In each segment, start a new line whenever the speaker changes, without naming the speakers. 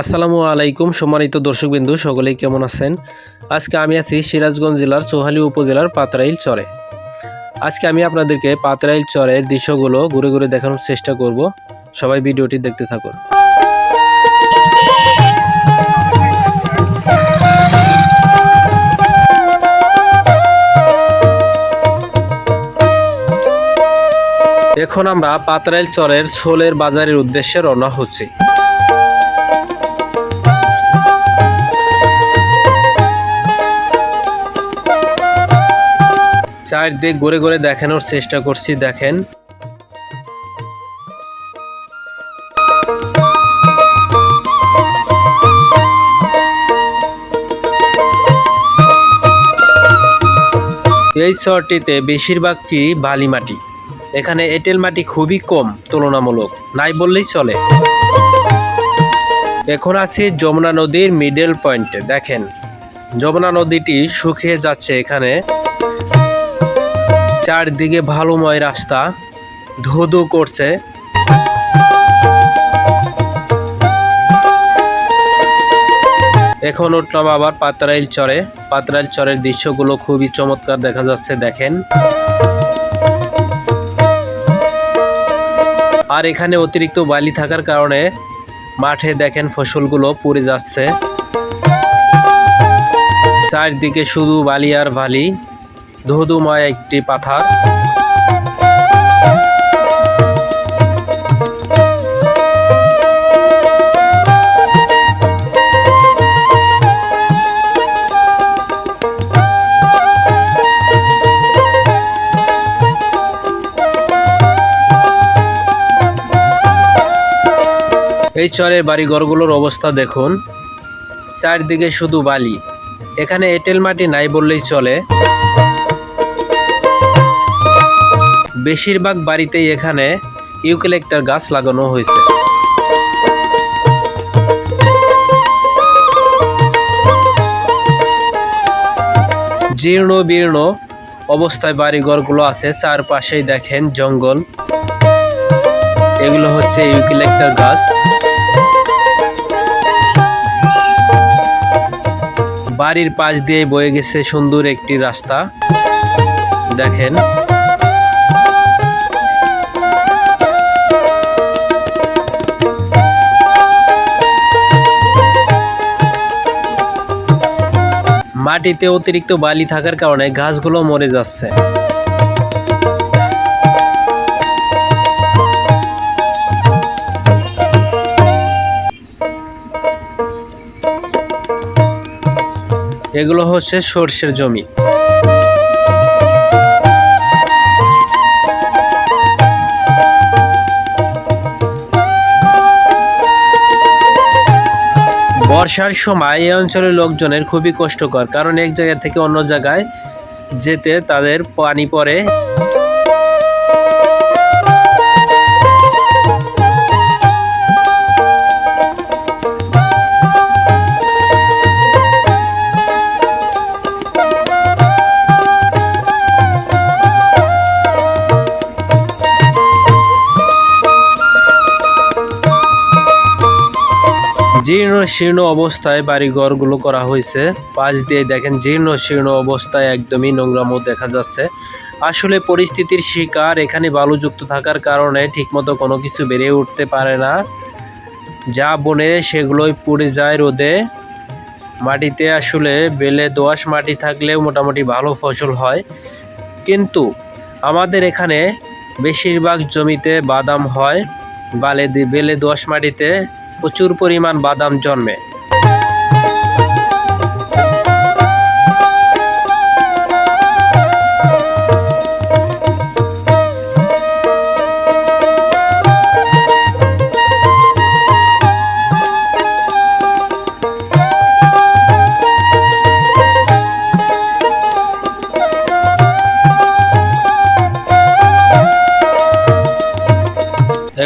আসসালামু আলাইকুম, সম্মানিত দর্শকবিন্দু, সকলেই কেমন আছেন? আজকে আমি আছি সিরাজগঞ্জ জেলার চৌহালি উপজেলার পাতরাইল চরে। আজকে আমি আপনাদেরকে পাতরাইল চরের দৃশ্যগুলো ঘুরে ঘুরে দেখানোর চেষ্টা করব। সবাই ভিডিওটি দেখতে থাকুন। এখন আমরা পাতরাইল চরের ছোলের বাজারের উদ্দেশ্যে রওনা হচ্ছি। চারদিক ঘুরে ঘুরে দেখানোর চেষ্টা করছি, দেখেন। এই চরটিতে বেশিরভাগই বালি মাটি। এখানে এঁটেল মাটি খুবই কম, তুলনামূলক, নাই বললেই চলে। এখন আছি যমুনা নদীর মিডল পয়েন্টে দেখেন। যমুনা নদীটি শুকিয়ে যাচ্ছে এখানে। চারদিকে ভালোময় রাস্তা, ধুধু করছে। এখন উঠলাম আবার পাতরাইল চরে। পাতরাইল চরের দৃশ্যগুলো খুবই চমৎকার দেখা যাচ্ছে, দেখেন। আর এখানে অতিরিক্ত বালি থাকার কারণে মাঠে দেখেন ফসলগুলো পুড়ে যাচ্ছে। চারদিকে শুধু বালি আর বালি। ধুধুময় একটি পাথার। এই চরের বাড়িঘরগুলোর অবস্থা দেখুন। চারদিকে শুধু বালি। এখানে এঁটেল মাটি নাই বললেই চলে। বেশিরভাগ বাড়িতেই এখানে ইউক্যালেক্টার গাছ লাগানো হয়েছে। জীর্ণ বীর্ণ অবস্থায় বাড়িঘরগুলো আছে, চারপাশেই দেখেন জঙ্গল। এগুলো হচ্ছে ইউক্যালেক্টার গাছ। বাড়ির পাশ দিয়ে বয়ে গেছে সুন্দর একটি রাস্তা। দেখেন। মাটিতে অতিরিক্ত বালি থাকার কারণে গাছগুলো মরে যাচ্ছে। এগুলো হচ্ছে সর্ষের জমি। বর্ষার সময় এই অঞ্চলের লোকজনের খুবই কষ্টকর, কারণ এক জায়গা থেকে অন্য জায়গায় যেতে তাদের পানি পড়ে। জীর্ণ শীর্ণ অবস্থায় বাড়িঘরগুলো করা হয়েছে। পাশ দিয়ে দেখেন জীর্ণ শীর্ণ অবস্থায় একদমই নোংরামো দেখা যাচ্ছে। আসলে পরিস্থিতির শিকার এখানে বালুযুক্ত থাকার কারণে ঠিকমতো কোনো কিছু বেড়ে উঠতে পারে না। যা বনে সেগুলোই পুড়ে যায় রোদে। মাটিতে আসলে বেলে দোআঁশ মাটি থাকলেও মোটামুটি ভালো ফসল হয়। কিন্তু আমাদের এখানে বেশিরভাগ জমিতে বাদাম হয়। বালে বেলে দোআঁশ মাটিতে প্রচুর পরিমাণ বাদাম জন্মে।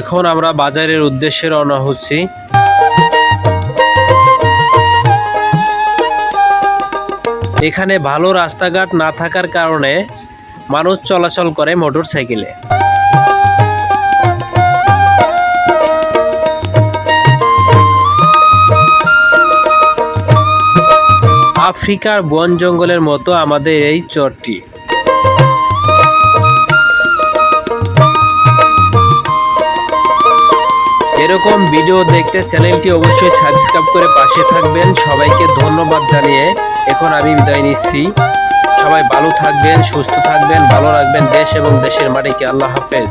এখন আমরা বাজারের উদ্দেশ্যে রওনা হচ্ছি। যেখানে ভালো রাস্তাঘাট না থাকার কারণে মানুষ চলাচল করে মোটর সাইকেলে আফ্রিকার বন জঙ্গলের মতো আমাদের এই চরটি। এরকম ভিডিও দেখতে চ্যানেলটি অবশ্যই সাবস্ক্রাইব করে পাশে থাকবেন। সবাইকে ধন্যবাদ জানিয়ে এখন আমি বিদায় নিচ্ছি। সবাই ভালো থাকবেন, সুস্থ থাকবেন, ভালো রাখবেন দেশ এবং দেশের মাটিকে। আল্লাহ হাফেজ।